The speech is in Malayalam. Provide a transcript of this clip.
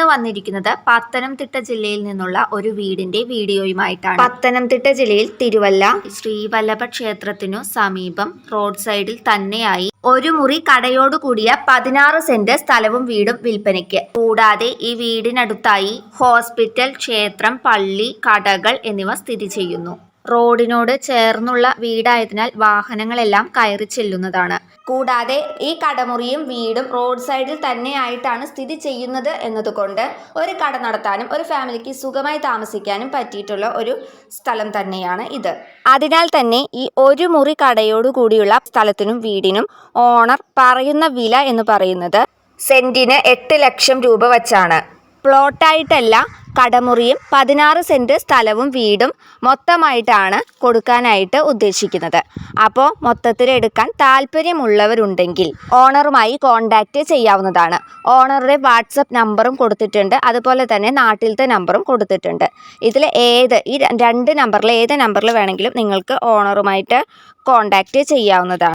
ഇന്ന് വന്നിരിക്കുന്നത് പത്തനംതിട്ട ജില്ലയിൽ നിന്നുള്ള ഒരു വീടിന്റെ വീഡിയോയുമായിട്ടാണ്. പത്തനംതിട്ട ജില്ലയിൽ തിരുവല്ല ശ്രീവല്ലഭ ക്ഷേത്രത്തിനു സമീപം റോഡ് സൈഡിൽ തന്നെയായി ഒരു മുറി കടയോട് കൂടിയ പതിനാറ് സെന്റ് സ്ഥലവും വീടും വിൽപ്പനയ്ക്ക്. കൂടാതെ ഈ വീടിനടുത്തായി ഹോസ്പിറ്റൽ ക്ഷേത്രം പള്ളി കടകൾ എന്നിവ സ്ഥിതി ചെയ്യുന്നു. റോഡിനോട് ചേർന്നുള്ള വീടായതിനാൽ വാഹനങ്ങളെല്ലാം കയറി ചെല്ലുന്നതാണ്. കൂടാതെ ഈ കടമുറിയും വീടും റോഡ് സൈഡിൽ തന്നെയായിട്ടാണ് സ്ഥിതി ചെയ്യുന്നത് എന്നതുകൊണ്ട് ഒരു കട നടത്താനും ഒരു ഫാമിലിക്ക് സുഖമായി താമസിക്കാനും പറ്റിയിട്ടുള്ള ഒരു സ്ഥലം തന്നെയാണ് ഇത്. അതിനാൽ തന്നെ ഈ ഒരു മുറി കടയോടുകൂടിയുള്ള സ്ഥലത്തിനും വീടിനും ഓണർ പറയുന്ന വില എന്ന് പറയുന്നത് സെന്റിന് എട്ട് ലക്ഷം രൂപ വച്ചാണ്. പ്ലോട്ടായിട്ടല്ല കടമുറിയും പതിനാറ് സെന്റ് സ്ഥലവും വീടും മൊത്തമായിട്ടാണ് കൊടുക്കാനായിട്ട് ഉദ്ദേശിക്കുന്നത്. അപ്പോൾ മൊത്തത്തിൽ എടുക്കാൻ താല്പര്യമുള്ളവരുണ്ടെങ്കിൽ ഓണറുമായി കോൺടാക്റ്റ് ചെയ്യാവുന്നതാണ്. ഓണറുടെ വാട്സപ്പ് നമ്പറും കൊടുത്തിട്ടുണ്ട്. അതുപോലെ തന്നെ നാട്ടിലത്തെ നമ്പറും കൊടുത്തിട്ടുണ്ട്. ഇതിൽ ഏത് ഈ രണ്ട് നമ്പറിൽ ഏത് നമ്പറിൽ വേണമെങ്കിലും നിങ്ങൾക്ക് ഓണറുമായിട്ട് കോൺടാക്റ്റ് ചെയ്യാവുന്നതാണ്.